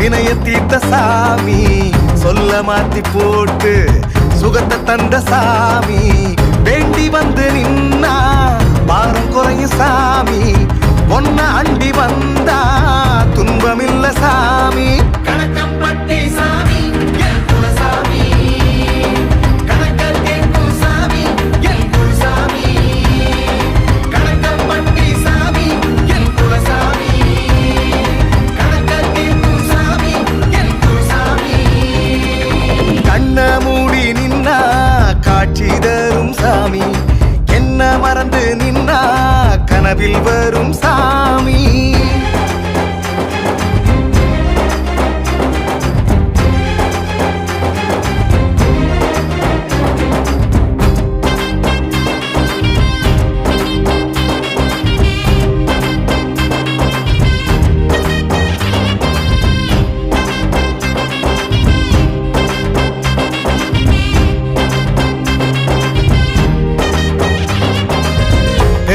வினைய தீர்த்த சாமி சொல்ல மாத்தி போட்டு சுகத்தை தந்த சாமி. வேண்டி வந்து நின்னா பாரம் குறையும் சாமி. பொன்ன அண்டி வந்தா கனவில்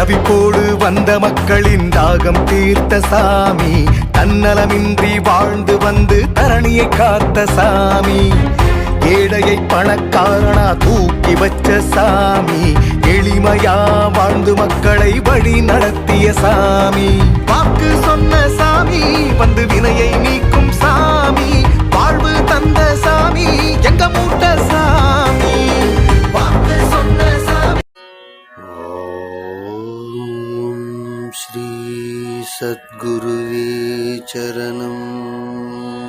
தவிப்போடு வந்த மக்களின் தாகம் தீர்த்த சாமி. தன்னலமின்றி வாழ்ந்து வந்து தரணியை காத்த சாமி. ஏழையை பணக்காரனா தூக்கி வச்ச சாமி. எளிமையா வாழ்ந்து மக்களை வழி நடத்திய சாமி. வாக்கு சொன்ன சாமி வந்து வினையை நீக்கும் சாமி. श्रीसद्गुरुवे चरणम्